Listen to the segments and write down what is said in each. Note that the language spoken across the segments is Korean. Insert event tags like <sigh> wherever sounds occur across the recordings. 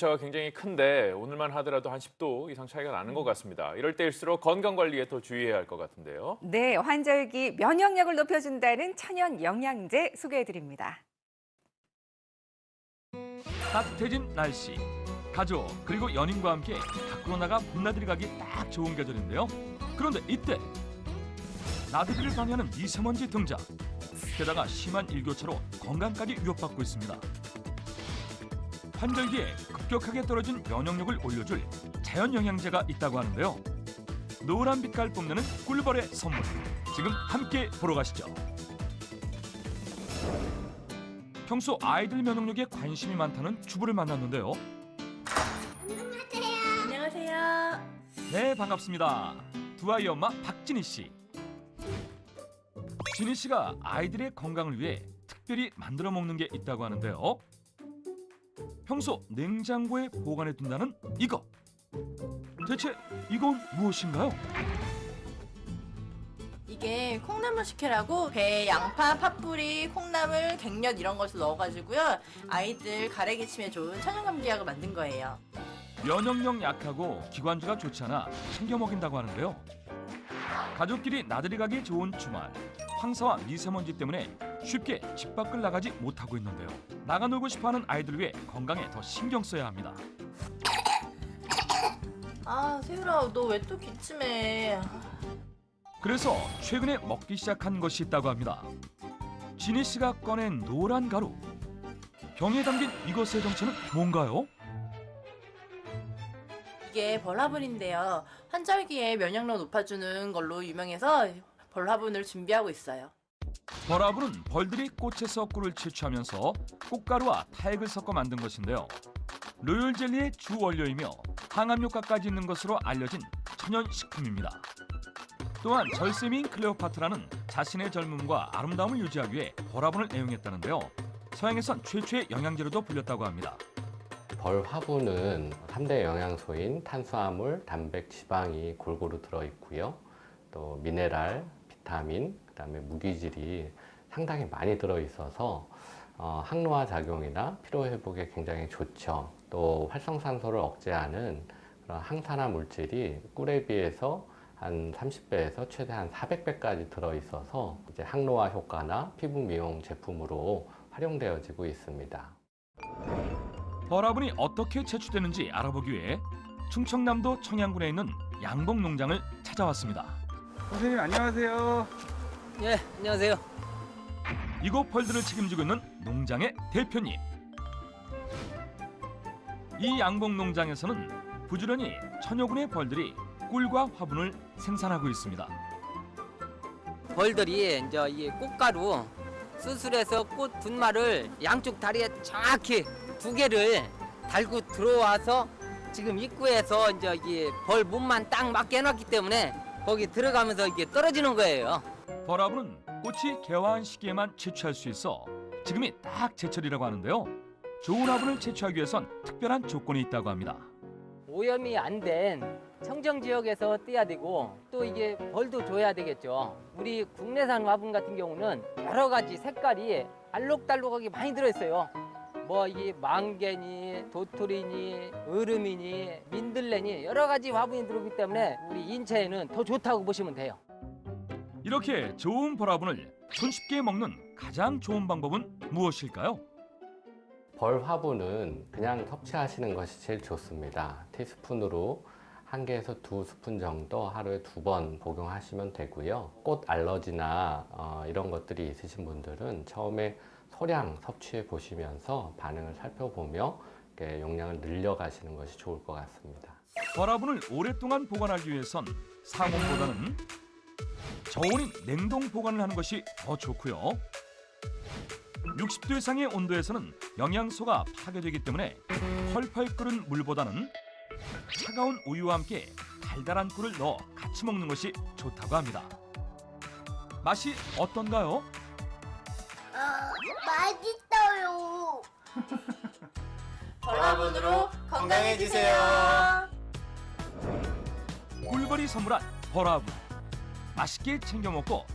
차가 굉장히 큰데 오늘만 하더라도 한 10도 이상 차이가 나는 것 같습니다. 이럴 때일수록 건강 관리에 더 주의해야 할 것 같은데요. 네, 환절기 면역력을 높여준다는 천연 영양제 소개해드립니다. 따뜻해진 날씨, 가족 그리고 연인과 함께 밖으로 나가 봄나들이 가기 딱 좋은 계절인데요. 그런데 이때 나들이를 방해하는 미세먼지 등장. 게다가 심한 일교차로 건강까지 위협받고 있습니다. 환절기에 급격하게 떨어진 면역력을 올려줄 자연 영양제가 있다고 하는데요. 노란 빛깔 뽐내는 꿀벌의 선물. 지금 함께 보러 가시죠. 평소 아이들 면역력에 관심이 많다는 주부를 만났는데요. 안녕하세요. 네, 반갑습니다. 두 아이 엄마 박진희 씨. 진희 씨가 아이들의 건강을 위해 특별히 만들어 먹는 게 있다고 하는데요. 평소 냉장고에 보관해 둔다는 이거. 대체 이건 무엇인가요? 이게 콩나물 식혜라고 배, 양파, 팥뿌리, 콩나물, 갱년 이런 것을 넣어가지고요. 아이들 가래 기침에 좋은 천연감기약을 만든 거예요. 면역력 약하고 기관지가 좋지 않아 챙겨 먹인다고 하는데요. 가족끼리 나들이 가기 좋은 주말. 황사와 미세먼지 때문에 쉽게 집 밖을 나가지 못하고 있는데요. 나가 놀고 싶어하는 아이들 위해 건강에 더 신경 써야 합니다. 아, 세율아, 너 왜 또 기침해? 그래서 최근에 먹기 시작한 것이 있다고 합니다. 진희 씨가 꺼낸 노란 가루. 병에 담긴 이것의 정체는 뭔가요? 이게 벌화분인데요. 환절기에 면역력 높아주는 걸로 유명해서 벌화분을 준비하고 있어요. 버라블은 벌들이 꽃에서 꿀을 채취하면서 꽃가루와 타액을 섞어 만든 것인데요. 로열 젤리의 주 원료이며 항암 효과까지 있는 것으로 알려진 천연 식품입니다. 또한 절세미인 클레오파트라는 자신의 젊음과 아름다움을 유지하기 위해 버라분을 애용했다는데요. 서양에선 최초의 영양제로도 불렸다고 합니다. 벌 화분은 3대 영양소인 탄수화물, 단백, 지방이 골고루 들어 있고요. 또 미네랄, 비타민, 그 다음에 무기질이 상당히 많이 들어 있어서 어, 항노화 작용이나 피로 회복에 굉장히 좋죠. 또 활성산소를 억제하는 그런 항산화 물질이 꿀에 비해서 한 30배에서 최대 한 400배까지 들어 있어서 이제 항노화 효과나 피부 미용 제품으로 활용되어지고 있습니다. 버라분이 어떻게 채취되는지 알아보기 위해 충청남도 청양군에 있는 양봉 농장을 찾아왔습니다. 선생님 안녕하세요. 예, 안녕하세요. 이곳 벌들을 책임지고 있는 농장의 대표님. 이 양봉 농장에서는 부지런히 천여 군의 벌들이 꿀과 화분을 생산하고 있습니다. 벌들이 이제 이 꽃가루 수술해서 꽃 분말을 양쪽 다리에 정확히 두 개를 달고 들어와서 지금 입구에서 이제 이 벌 몸만 딱 맞게 해놨기 때문에 거기 들어가면서 이게 떨어지는 거예요. 버라분은 꽃이 개화한 시기에만 채취할 수 있어 지금이 딱 제철이라고 하는데요. 좋은 화분을 채취하기 위해선 특별한 조건이 있다고 합니다. 오염이 안 된 청정 지역에서 떼야 되고 또 이게 벌도 줘야 되겠죠. 우리 국내산 화분 같은 경우는 여러 가지 색깔이 알록달록하게 많이 들어있어요. 뭐 이게 망개니, 도토리니, 으름이니, 민들레니 여러 가지 화분이 들어오기 때문에 우리 인체에는 더 좋다고 보시면 돼요. 이렇게 좋은 버라분을 손쉽게 먹는 가장 좋은 방법은 무엇일까요? 벌 화분은 그냥 섭취하시는 것이 제일 좋습니다. 티스푼으로 한 개에서 두 스푼 정도 하루에 두 번 복용하시면 되고요. 꽃 알러지나 어, 이런 것들이 있으신 분들은 처음에 소량 섭취해 보시면서 반응을 살펴보며 용량을 늘려가시는 것이 좋을 것 같습니다. 버라분을 오랫동안 보관하기 위해선 상온보다는 저온인 냉동 보관을 하는 것이 더 좋고요. 60도 이상의 온도에서는 영양소가 파괴되기 때문에 펄펄 끓은 물보다는 차가운 우유와 함께 달달한 꿀을 넣어 같이 먹는 것이 좋다고 합니다. 맛이 어떤가요? 맛있어요. <laughs> 벌화분으로 건강해지세요. 꿀벌이 선물한 버라분 맛있게 챙겨 먹고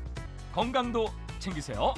건강도 챙기세요.